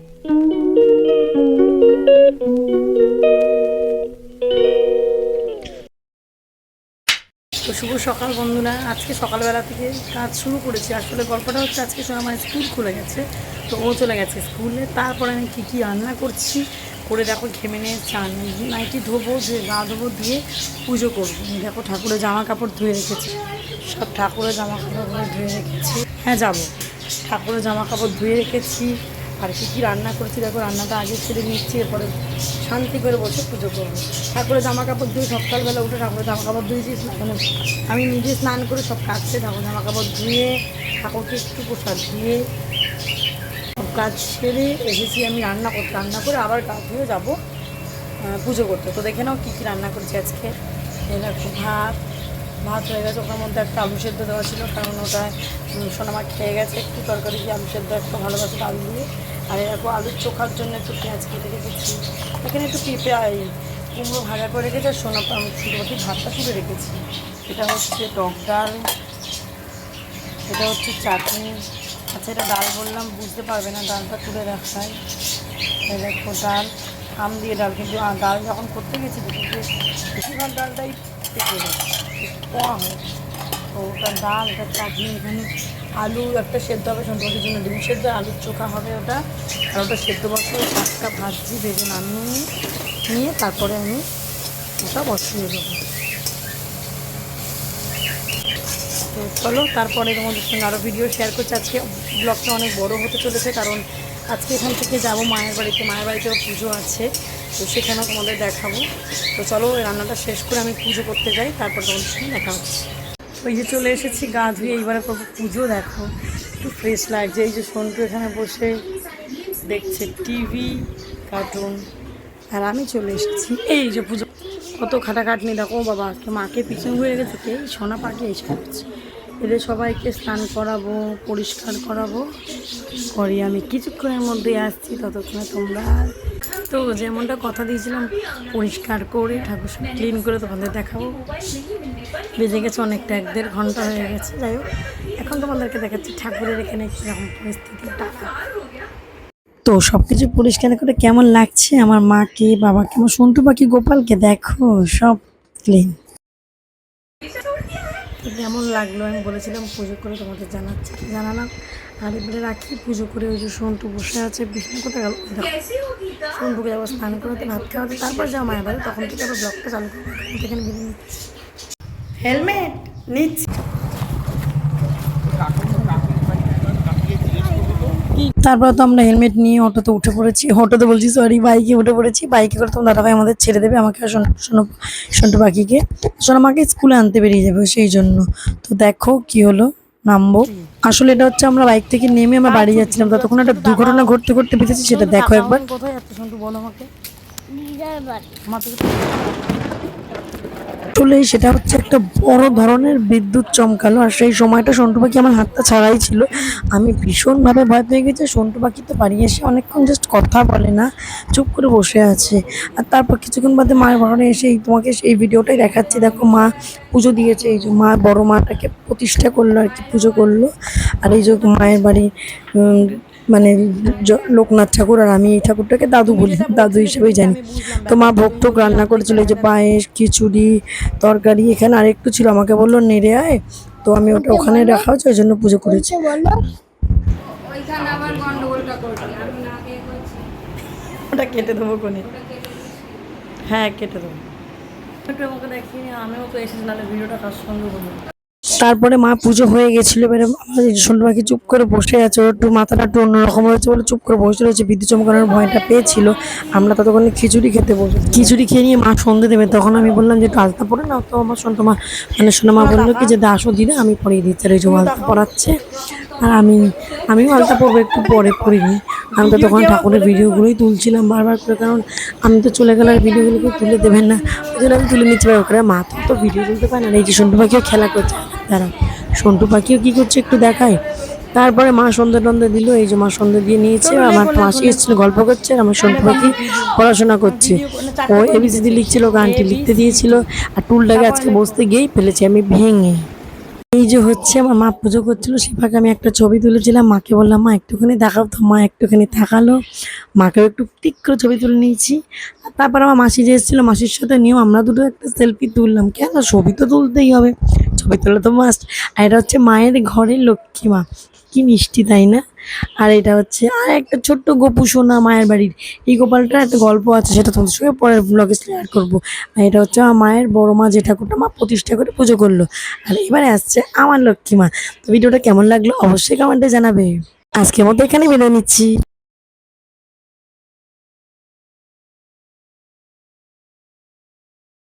তো শুভ সকাল বন্ধুরা। আজকে সকালবেলা থেকে কাজ শুরু করেছি। আসলে গল্পটা হচ্ছে আজকে আমার স্কুল খুলে গেছে। তো ও চলে গেছে স্কুলে। তারপরে আমি কী কী রান্না করছি, করে দেখো ঘেমে নিয়ে চান। নাইটি ধোবো ধুয়ে গা ধোবো, দিয়ে পুজো করব। দেখো ঠাকুরের জামা কাপড় ধুয়ে রেখেছি। সব ঠাকুরের জামা কাপড়গুলো ধুয়ে রেখেছি। হ্যাঁ যাব। ঠাকুরের জামা কাপড় ধুয়ে রেখেছি। আর কী কী রান্না করেছি? দেখো রান্নাটা আগে ছেড়ে নিচ্ছি, এরপরে শান্তি করে বসে পুজো করব। ঠাকুরের জামা কাপড় ধুয়ে সকালবেলা উঠে ঠাকুরের জামা কাপড় ধুয়েছি মানে আমি নিজে স্নান করে সব কাজছে ঠাকুর জামা কাপড় ধুয়ে, ঠাকুরকে একটু প্রসাদ দিয়ে সব কাজ সেরে এসেছি আমি রান্না করতে রান্না করে আবার গা ধুয়ে যাব পুজো করতে। তো দেখে নাও কী কী রান্না করেছি আজকে। দেখো ভাত ভাত হয়ে গেছে ওটার মধ্যে একটা আলু সেদ্ধ দেওয়া ছিল, কারণ ওটা সোনামা খেয়ে গেছে, একটু তরকারি দিয়ে আলু সেদ্ধ, একটু ভালোবাসে আলু দিয়ে। আর এরকম আলুর চোখার জন্য একটু পেঁয়াজ কেটে রেখেছি। এখানে একটু পেঁপে কুমড়ো ভাজা করে রেখেছি, আর সোনা শুধুমাত্র ভাতটা তুলে রেখেছি। এটা হচ্ছে টক ডাল, এটা হচ্ছে চাটনি। আচ্ছা এটা ডাল বললাম, বুঝতে পারবে না, ডালটা তুলে রাখায়। দেখো, ডাল, আম দিয়ে ডাল, কিন্তু ডাল যখন করতে গেছি বেশিরভাগ ডালটাই একটু কম ওটা ডাল এটা চাটনি এখানে আলু একটা সেদ্ধ হবে সন্ধ্যের জন্য ডিম সেদ্ধ আলুর চোখা হবে, ওটা আর ওটা সেদ্ধ বসে শাকটা ভাজি ভেজে নামিয়ে নিয়ে তারপরে আমি ওটা বসিয়ে দেবো তো চলো, তারপরে তোমাদের সঙ্গে আরও ভিডিও শেয়ার করছি আজকে ব্লগটা অনেক বড় হতে চলেছে, কারণ আজকে এখান থেকে যাব মায়ের বাড়িতে মায়ের বাড়িতেও পুজো আছে। তো সেখানেও তোমাদের দেখাবো। তো চলো রান্নাটা শেষ করে আমি পুজো করতে যাই, তারপর তোমাদের সঙ্গে দেখা হচ্ছে। ওই যে চলে এসেছি গা ধুয়ে এইবারে করব পুজো, দেখো। একটু ফ্রেশ লাগছে এই যে সন্টু এখানে বসে দেখছে টিভি কার্টুন আর আমি চলে এসেছি, এই যে পুজো। কত খাটাখাটনি, দেখো, বাবা মাকে পিছন ঘুরে গেছে কে সোনা পাখি করছে এদের সবাইকে স্নান করাবো, পরিষ্কার করাবো। করি আমি কিছুক্ষণের মধ্যে আসছি, ততক্ষণে তোমরা তো যেমনটা কথা দিয়েছিলাম, পরিষ্কার করে, ঠাকুর সব ক্লিন করে তোমাদের দেখাবো। বেজে গেছে অনেকটা, এক দেড় ঘণ্টা হয়ে গেছে, যাই হোক। এখন তোমাদেরকে দেখাচ্ছি ঠাকুরের এখানে কীরকম পরিস্থিতি টাকা তো সব কিছু পরিষ্কার করে কেমন লাগছে? আমার মাকে বাবাকে আমার সন্টু পাখি, গোপালকে দেখো, সব ক্লিন কেমন লাগল? আমি বলেছিলাম পুজো করে তোমাদের জানাচ্ছি, জানালাম। আর এবারে রাখি, পুজো করে ওই যে সন্টু বসে আছে, বিষ্ণু কোথায় গেল? সন্টুকে যাব স্নান করতে, ভাত খাওয়াতে, তারপর যাও মায়ের বাড়ি তখন থেকে আবার ব্লগটা চালু করব। এখানে নিচ্ছি। হেলমেট নিচ্ছি। তারপর তো আমরা হেলমেট নিয়ে অটোতে উঠে পড়েছি। অটোতে বলছি সরি বাইকে উঠে পড়েছি। বাইকে করে তোমার দাদাভাই আমাদের ছেড়ে দেবে। আমাকে সন্টু পাখিকে। সোনামাকে স্কুলে আনতে বেরিয়ে যাবে সেই জন্য। তো দেখো কি হলো নামবো। আসলে এটা হচ্ছে আমরা বাইক থেকে নেমে আমরা বাড়ি যাচ্ছিলাম। ততক্ষণ একটা দুর্ঘটনা ঘটতে ঘটতে বেঁচেছি সেটা দেখো একবার। কোথায় যাচ্ছে সন্টু বলো আমাকে। আসলে সেটা হচ্ছে একটা বড় ধরনের বিদ্যুৎ চমকালো। আর সেই সময়টা সন্টু পাখি আমার হাতটা ছাড়াই ছিল। আমি ভীষণভাবে ভয় পেয়ে গেছি। সন্টু পাখি তো বাড়ি এসে অনেকক্ষণ জাস্ট কথা বলে না, চুপ করে বসে আছে। আর তারপর কিছুক্ষণ বাদে মায়ের ঘরে এসে তোমাকে এই ভিডিওটাই দেখাচ্ছি। দেখো মা পুজো দিয়েছে। এই যে মা, বড় মাটাকে প্রতিষ্ঠা করল আর কি, পুজো করল। আর এই যে মায়ের বাড়ি মানে লোকনাথ ঠাকুর আর আমি এই ঠাকুরটাকে দাদু বলি দাদু হিসেবেই জানি। তো মা ভোগ টোক রান্না করেছিল এই যে পায়েস খিচুড়ি তরকারি এখানে আরেকটু ছিল আমাকে বলল নেড়ে আয়। তো আমি ওটা ওখানে রাখা হচ্ছে ওই জন্য পুজো করেছি। ওটা কেটে দেবো কোনে? হ্যাঁ কেটে দেবো। আমাকে দেখিনি আমিও তো এসেছি নাহলে ভিডিওটা কার সঙ্গে বলব? তারপরে মা পুজো হয়ে গেছিল এবারে আমার পাখি চুপ করে বসে আছে ওর একটু মাথাটা একটু অন্যরকম হয়েছে বলে চুপ করে বসে রয়েছে বিদ্যুৎ চমকানোর ভয়টা পেয়েছিল। আমরা ততক্ষণ খিচুড়ি খেতে বসে খিচুড়ি খেয়ে নিয়ে মা সন্ধে দেবে তখন আমি বললাম যে একটু আলতা পরে না তো আমার সন্ধ্যা মা মানে সোনা মা বলল কি যে দাসও দিলে আমি পরিয়ে দিচ্ছি। এই যে আলতা পরাচ্ছে। আর আমি আমিও আলতা পরবো একটু পরে পরিনি আমি তো তখন ঠাকুরের ভিডিওগুলোই তুলছিলাম বারবার করে কারণ আমি তো চলে গেলে আর ভিডিওগুলোকে তুলে দেবেন না। ওই জন্য আমি তুলে নিচ্ছি ওখানে। মা তো তো ভিডিও তুলতে পারে না। এই যে সন্টু পাখিও খেলা করছে। দাঁড়া সন্টু পাখিও কী করছে একটু দেখায় তারপরে মা সন্ধ্যে টন্ধে দিল এই যে মা সন্ধ্যে দিয়ে নিয়েছে আমার মাসি এসেছিল গল্প করছে আর আমার সন্টু পাখি পড়াশোনা করছে। ও এবিসিডি লিখছিল গানটি লিখতে দিয়েছিল আর টুলটাকে আজকে বসতে গিয়েই ফেলেছি আমি ভেঙে। এই যে হচ্ছে আমার মা পুজো করছিল সে ফাঁকে আমি একটা ছবি তুলেছিলাম। মাকে বললাম, মা, একটুখানি দেখাও তো। মা একটুখানি তাকালো। মাকেও একটু টিক করে ছবি তুলে নিয়েছি। তারপর আমার মাসি যে এসেছিল, মাসির সাথে নিয়েও আমরা দুটো একটা সেলফি তুললাম। কেন? ছবি তো তুলতেই হবে। ছবি তোলা তো মাস্ট আর এটা হচ্ছে মায়ের ঘরের লক্ষ্মী মা। কি মিষ্টি, তাই না? আর এটা হচ্ছে আর একটা ছোট্ট গোপু সোনা মায়ের বাড়ির। এই গোপালটার একটা গল্প আছে, সেটা তোমাদের সঙ্গে পরের ব্লগে শেয়ার করব। আর এটা হচ্ছে আমার মায়ের বড়ো মা যে ঠাকুরটা মা প্রতিষ্ঠা করে পুজো করল। আর এবারে আসছে আমার লক্ষ্মী মা। তো ভিডিওটা কেমন লাগল অবশ্যই কমেন্টে জানাবে। আজকের মতো এখানে বিদায় নিচ্ছি।